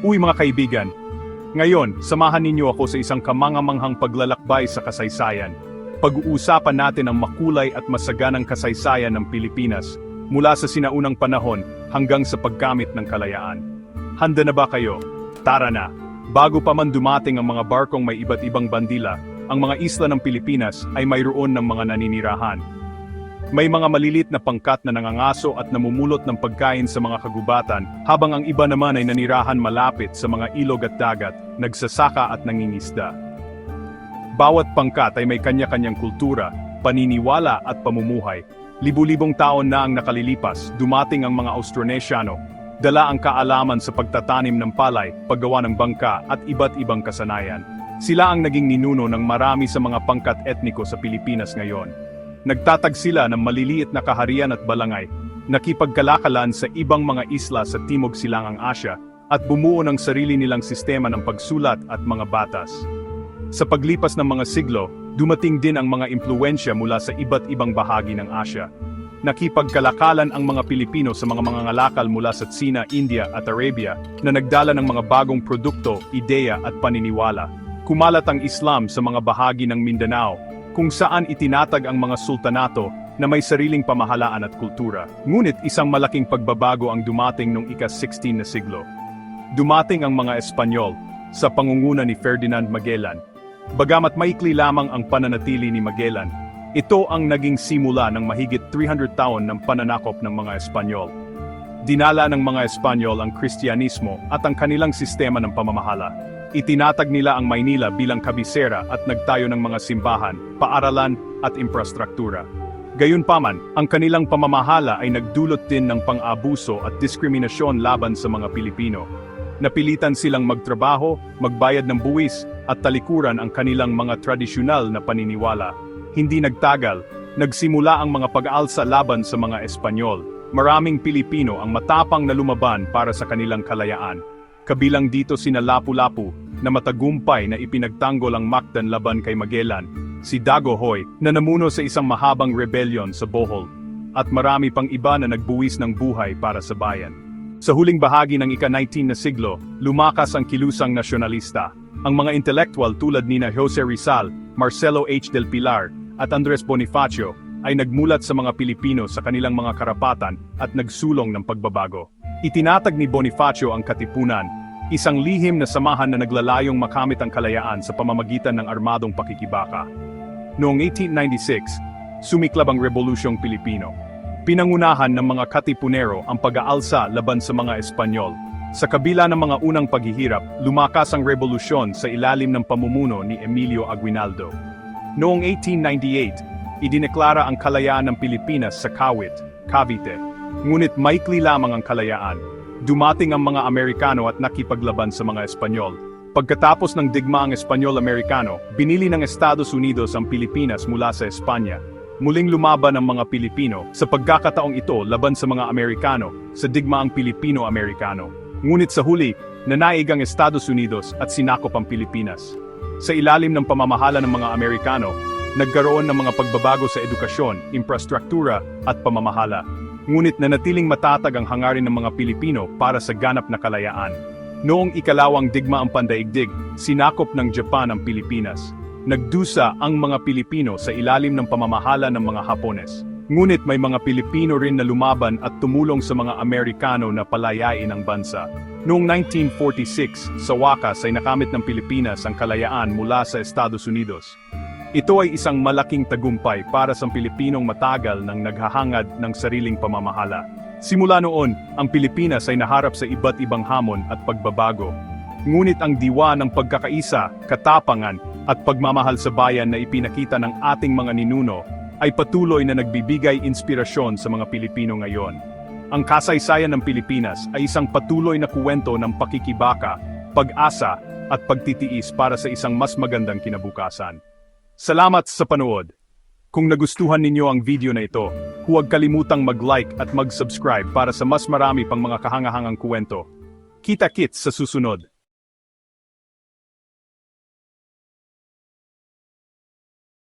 Uy mga kaibigan, ngayon, samahan ninyo ako sa isang kamangamanghang paglalakbay sa kasaysayan. Pag-uusapan natin ang makulay at masaganang kasaysayan ng Pilipinas, mula sa sinaunang panahon hanggang sa paggamit ng kalayaan. Handa na ba kayo? Tara na! Bago pa man dumating ang mga barkong may iba't ibang bandila, ang mga isla ng Pilipinas ay mayroon ng mga naninirahan. May mga malilit na pangkat na nangangaso at namumulot ng pagkain sa mga kagubatan, habang ang iba naman ay nanirahan malapit sa mga ilog at dagat, nagsasaka at nangingisda. Bawat pangkat ay may kanya-kanyang kultura, paniniwala at pamumuhay. Libu-libong taon na ang nakalilipas, dumating ang mga Austronesyano, dala ang kaalaman sa pagtatanim ng palay, paggawa ng bangka at iba't ibang kasanayan. Sila ang naging ninuno ng marami sa mga pangkat etniko sa Pilipinas ngayon. Nagtatag sila ng maliliit na kaharian at balangay, nakipagkalakalan sa ibang mga isla sa Timog Silangang Asya, at bumuo ng sarili nilang sistema ng pagsulat at mga batas. Sa paglipas ng mga siglo, dumating din ang mga impluensya mula sa iba't ibang bahagi ng Asya. Nakipagkalakalan ang mga Pilipino sa mga mangangalakal mula sa Tsina, India at Arabia na nagdala ng mga bagong produkto, ideya at paniniwala. Kumalat ang Islam sa mga bahagi ng Mindanao, kung saan itinatag ang mga sultanato na may sariling pamahalaan at kultura. Ngunit isang malaking pagbabago ang dumating noong ika-16 na siglo. Dumating ang mga Espanyol sa pangunguna ni Ferdinand Magellan. Bagamat maikli lamang ang pananatili ni Magellan, ito ang naging simula ng mahigit 300 taon ng pananakop ng mga Espanyol. Dinala ng mga Espanyol ang Kristyanismo at ang kanilang sistema ng pamamahala. Itinatag nila ang Maynila bilang kabisera at nagtayo ng mga simbahan, paaralan at infrastruktura. Gayunpaman, ang kanilang pamamahala ay nagdulot din ng pang-abuso at diskriminasyon laban sa mga Pilipino. Napilitan silang magtrabaho, magbayad ng buwis, at talikuran ang kanilang mga tradisyonal na paniniwala. Hindi nagtagal, nagsimula ang mga pag-alsa laban sa mga Espanyol. Maraming Pilipino ang matapang na lumaban para sa kanilang kalayaan. Kabilang dito sina Lapu-Lapu, na matagumpay na ipinagtanggol ang Mactan laban kay Magellan, si Dago Hoy, na namuno sa isang mahabang rebellion sa Bohol, at marami pang iba na nagbuwis ng buhay para sa bayan. Sa huling bahagi ng ika-19 na siglo, lumakas ang kilusang nasyonalista. Ang mga intelektual tulad nina Jose Rizal, Marcelo H. Del Pilar, at Andres Bonifacio ay nagmulat sa mga Pilipino sa kanilang mga karapatan at nagsulong ng pagbabago. Itinatag ni Bonifacio ang Katipunan, isang lihim na samahan na naglalayong makamit ang kalayaan sa pamamagitan ng armadong pakikibaka. Noong 1896, sumiklab ang Rebolusyong Pilipino. Pinangunahan ng mga Katipunero ang pag-aalsa laban sa mga Espanyol. Sa kabila ng mga unang paghihirap, lumakas ang revolusyon sa ilalim ng pamumuno ni Emilio Aguinaldo. Noong 1898, idineklara ang kalayaan ng Pilipinas sa Kawit, Cavite. Ngunit maikli lamang ang kalayaan. Dumating ang mga Amerikano at nakipaglaban sa mga Espanyol. Pagkatapos ng digmaang Espanyol-Amerikano, binili ng Estados Unidos ang Pilipinas mula sa Espanya. Muling lumaban ang mga Pilipino sa pagkakataong ito laban sa mga Amerikano sa digmaang Pilipino-Amerikano. Ngunit sa huli, nanaig ang Estados Unidos at sinakop ang Pilipinas. Sa ilalim ng pamamahala ng mga Amerikano, nagkaroon ng mga pagbabago sa edukasyon, infrastruktura at pamamahala. Ngunit nanatiling matatag ang hangarin ng mga Pilipino para sa ganap na kalayaan. Noong ikalawang digmaang pandaigdig, sinakop ng Japan ang Pilipinas. Nagdusa ang mga Pilipino sa ilalim ng pamamahala ng mga Hapones. Ngunit may mga Pilipino rin na lumaban at tumulong sa mga Amerikano na palayain ang bansa. Noong 1946, sa wakas ay nakamit ng Pilipinas ang kalayaan mula sa Estados Unidos. Ito ay isang malaking tagumpay para sa Pilipinong matagal nang naghahangad ng sariling pamamahala. Simula noon, ang Pilipinas ay naharap sa iba't ibang hamon at pagbabago. Ngunit ang diwa ng pagkakaisa, katapangan, at pagmamahal sa bayan na ipinakita ng ating mga ninuno ay patuloy na nagbibigay inspirasyon sa mga Pilipino ngayon. Ang kasaysayan ng Pilipinas ay isang patuloy na kuwento ng pakikibaka, pag-asa, at pagtitiis para sa isang mas magandang kinabukasan. Salamat sa panood! Kung nagustuhan ninyo ang video na ito, huwag kalimutang mag-like at mag-subscribe para sa mas marami pang mga kahangahangang kuwento. Kita-kits sa susunod!